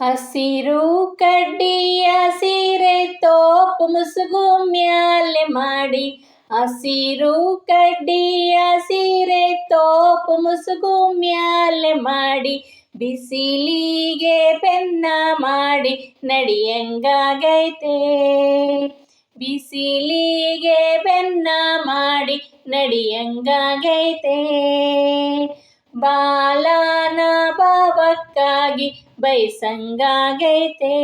ಹಸಿರು ಕಡ್ಡಿಯ ಸೀರೆ ತೋಪು ಮುಸುಗು ಮ್ಯಾಲೆ ಮಾಡಿ. ಹಸಿರು ಕಡ್ಡಿಯ ಸೀರೆ ತೋಪು ಮುಸುಗು ಮ್ಯಾಲೆ ಮಾಡಿ. ಬಿಸಿಲಿಗೆ ಬೆನ್ನ ಮಾಡಿ ನಡಿಯಂಗಾಗೈತೆ. ಬಿಸಿಲಿಗೆ ಬೆನ್ನ ಮಾಡಿ ನಡಿಯಂಗಾಗೈತೆ. ಬೈಸಂಗಾಗೈತೆ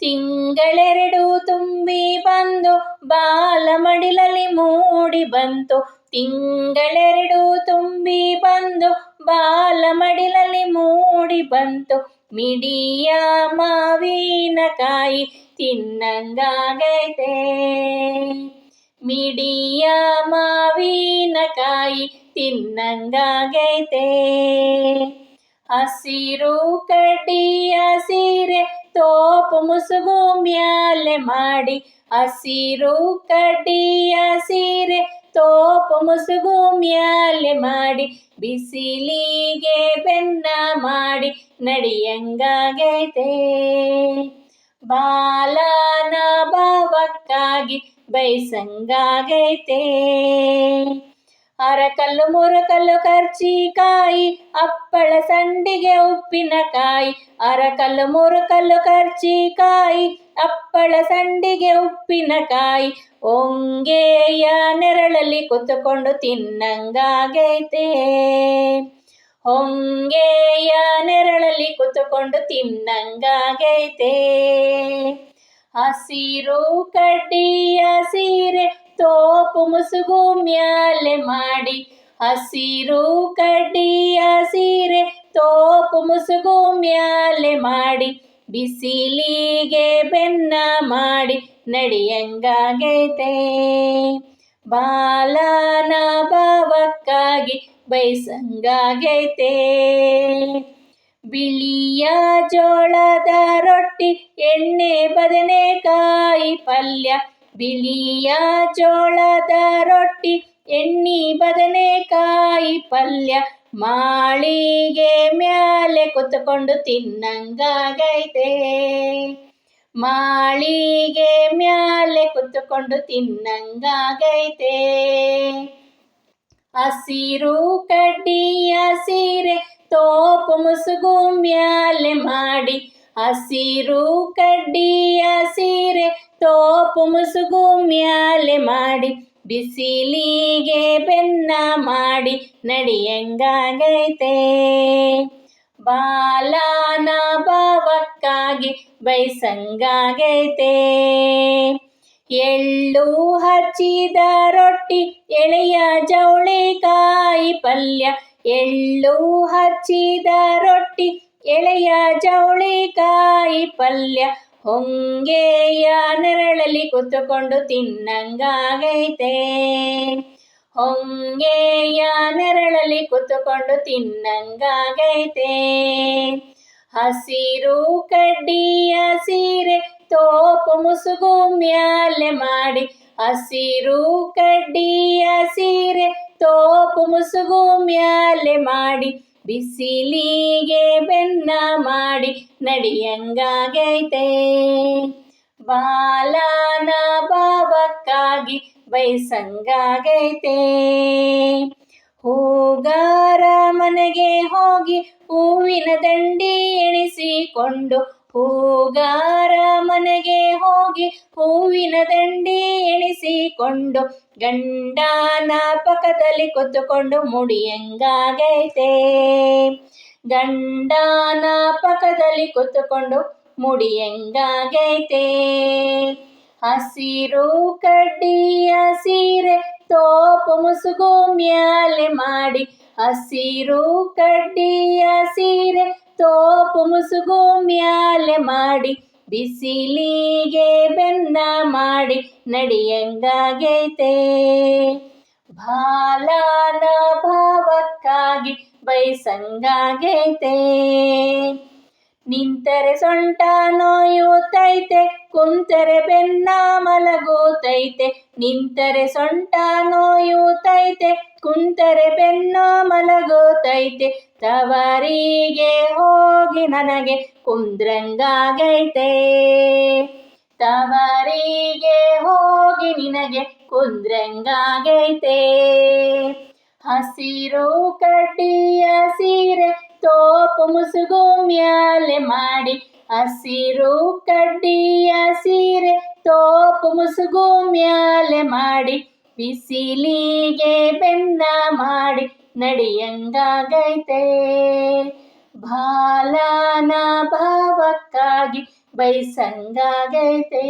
ತಿಂಗಳೆರಡು ತುಂಬಿ ಬಂದು, ಬಾಲ ಮಡಿಲಲ್ಲಿ ಮೂಡಿ ಬಂತು. ತಿಂಗಳೆರಡು ತುಂಬಿ ಬಂದು, ಬಾಲ ಮಡಿಲಲ್ಲಿ ಮೂಡಿ ಬಂತು. ಮಿಡಿಯ ಮಾವಿನಕಾಯಿ ತಿನ್ನಂಗಾಗೈತೆ. ಮಿಡಿಯ ಮಾವಿನಕಾಯಿ ತಿನ್ನಂಗಾಗೈತೆ. ಹಸಿರು ಕಡ್ಡಿಯ ಸೀರೆ ತೋಪು ಮುಸುಗು ಮ್ಯಾಲೆ ಮಾಡಿ. ಹಸಿರು ಕಡ್ಡಿಯ ಸೀರೆ ತೋಪು ಮುಸುಗು ಮ್ಯಾಲೆ ಮಾಡಿ. ಬಿಸಿಲಿಗೆ ಬೆನ್ನ ಮಾಡಿ ನಡಿಯಂಗಾಗೈತೆ. ಬಾಲನ ಭಾವಕ್ಕಾಗಿ ಬೈಸಂಗಾಗೈತೆ ಅರಕಲ್ಲು ಮುರಕಲ್ಲು ಕರ್ಚಿಕಾಯಿ ಅಪ್ಪಳ ಸಂಡಿಗೆ ಉಪ್ಪಿನಕಾಯಿ ಅರಕಲ್ಲು ಮುರಕಲ್ಲು ಕರ್ಚಿಕಾಯಿ ಅಪ್ಪಳ ಸಂಡಿಗೆ ಉಪ್ಪಿನಕಾಯಿ ಒಂಗೆಯ ನೆರಳಲ್ಲಿ ಕೂತುಕೊಂಡು ತಿನ್ನಂಗಾಗೈತೆ. ಹೊಂಗೆಯ ನೆರಳಲ್ಲಿ ಕೂತುಕೊಂಡು ತಿನ್ನಂಗಾಗೈತೆ. ಹಸಿರು ಕಡ್ಡಿಯ ಸೀರೆ ತೋಪು ಮುಸುಗು ಮ್ಯಾಲೆ ಮಾಡಿ, ಹಸಿರು ಕಡ್ಡಿ ಹಸಿರೆ ತೋಪು ಮುಸುಗು ಮ್ಯಾಲೆ ಮಾಡಿ, ಬಿಸಿಲಿಗೆ ಬೆನ್ನ ಮಾಡಿ ನಡಿಯಂಗಾಗೈತೆ. ಬಾಲನ ಭಾವಕ್ಕಾಗಿ ಬೈಸಂಗಾಗೈತೆ ಬಿಳಿಯ ಜೋಳದ ರೊಟ್ಟಿ, ಎಣ್ಣೆ, ಬದನೆಕಾಯಿ ಪಲ್ಯ ಬಿಳಿಯ ಜೋಳದ ರೊಟ್ಟಿ, ಎಣ್ಣಿ, ಬದನೆಕಾಯಿ ಪಲ್ಯ, ಮಾಳಿಗೆ ಮ್ಯಾಲೆ ಕುತ್ಕೊಂಡು ತಿನ್ನಂಗಾಗೈತೆ. ಮಾಳಿಗೆ ಮ್ಯಾಲೆ ಕುತ್ಕೊಂಡು ತಿನ್ನಂಗಾಗೈತೆ. ಹಸಿರು ಕಡ್ಡಿಯ ಸೀರೆ, ತೋಪು ಮುಸುಗು ಮ್ಯಾಲೆ ಮಾಡಿ ಹಸಿರು ಕಡ್ಡಿಯ ಸೀರೆ ತೋಪು ಮುಸುಗು ಮ್ಯಾಲೆ ಮಾಡಿ, ಬಿಸಿಲಿಗೆ ಬೆನ್ನ ಮಾಡಿ ನಡಿಯಂಗಾಗೈತೆ ಬಾಲನ ಭಾವಕ್ಕಾಗಿ ಬೈಸಂಗಾಗೈತೆ ಎಳ್ಳು ಹಚ್ಚಿದ ರೊಟ್ಟಿ, ಎಳೆಯ ಜವಳಿಕಾಯಿ ಪಲ್ಯ ಎಳ್ಳು ಹಚ್ಚಿದ ರೊಟ್ಟಿ ಎಳೆಯ ಚೌಳಿಕಾಯಿ ಪಲ್ಯ ಹೊಂಗೆಯ ನೆರಳಲ್ಲಿ ಕೂತುಕೊಂಡು ತಿನ್ನಂಗಾಗೈತೆ. ಹೊಂಗೆಯ ನೆರಳಲ್ಲಿ ಕೂತುಕೊಂಡು ತಿನ್ನಂಗಾಗೈತೆ. ಹಸಿರು ಕಡ್ಡಿಯ ಸೀರೆ ತೋಪು ಮುಸುಗು ಮ್ಯಾಲೆ ಮಾಡಿ ಹಸಿರು ಕಡ್ಡಿಯ ಸೀರೆ ತೋಪು ಮುಸುಗು ಮ್ಯಾಲೆ ಮಾಡಿ ಬಿಸಿಲಿಗೆ ಬೆನ್ನ ಮಾಡಿ ನಡಿಯಂಗಾಗೈತೆ. ಬಾಲನ ಭಾವಕ್ಕಾಗಿ ಬೈಸಂಗಾಗೈತೆ ಹೂಗಾರ ಮನೆಗೆ ಹೋಗಿ ಹೂವಿನ ದಂಡಿ ಎಣಿಸಿಕೊಂಡು ಹೂಗಾರ ಮನೆಗೆ ಹೋಗಿ ಹೂವಿನ ದಂಡಿ ಎಣಿಸಿಕೊಂಡು ಗಂಡನ ಪಕ್ಕದಲ್ಲಿ ಕೂತುಕೊಂಡು ಮುಡಿಯಂಗಾಗೈತೆ ಗಂಡನ ಪಕ್ಕದಲ್ಲಿ ಕೂತುಕೊಂಡು ಮುಡಿಯಂಗಾಗೈತೆ ಹಸಿರು ಕಡ್ಡಿಯ ಸೀರೆ ತೋಪು ಮುಸುಗು ಮ್ಯಾಲೆ ಮಾಡಿ, ಹಸಿರು ಕಡ್ಡಿ ಹಸಿರೆ ತೋಪು ಮುಸುಗು ಮ್ಯಾಲೆ ಮಾಡಿ, ಬಿಸಿಲಿಗೆ ಬೆನ್ನ ಮಾಡಿ ನಡಿಯಂಗಾಗೈತೆ. ಬಾಲನ ಭಾವಕ್ಕಾಗಿ ಬೈಸಂಗಾಗೈತೆ ನಿಂತ ನಿಂತರೆ ಸೊಂಟ ನೋಯುತ್ತೈತೆ ಕುಂತರೆ ಬೆನ್ನ ಮಲಗುತ್ತೈತೆ ನಿಂತರೆ ಸೊಂಟ ನೋಯುತ್ತೈತೆ ಕುಂತರೆ ಬೆನ್ನೋ ಮಲಗುತ್ತೈತೆ ತವರಿಗೆ ಹೋಗಿ ನನಗೆ ಕುಂದ್ರಂಗಾಗೈತೆ. ತವರಿಗೆ ಹೋಗಿ ನಿನಗೆ ಕುಂದ್ರಂಗಾಗೈತೆ. ಹಸಿರು ಕಡ್ಡಿಯ ಸೀರೆ, ತೋಪು ಮುಸುಗು ಮ್ಯಾಲೆ ಮಾಡಿ ಹಸಿರು ಕಡ್ಡಿ ಸೀರೆ ತೋಪು ಮುಸುಗು ಮ್ಯಾಲೆ ಮಾಡಿ ಬಿಸಿಲಿಗೆ ಬೆನ್ನ ಮಾಡಿ ನಡಿಯಂಗಾಗೈತೆ. ಬಾಲನ ಭಾವಕ್ಕಾಗಿ ಬೈಸಂಗಾಗೈತೆ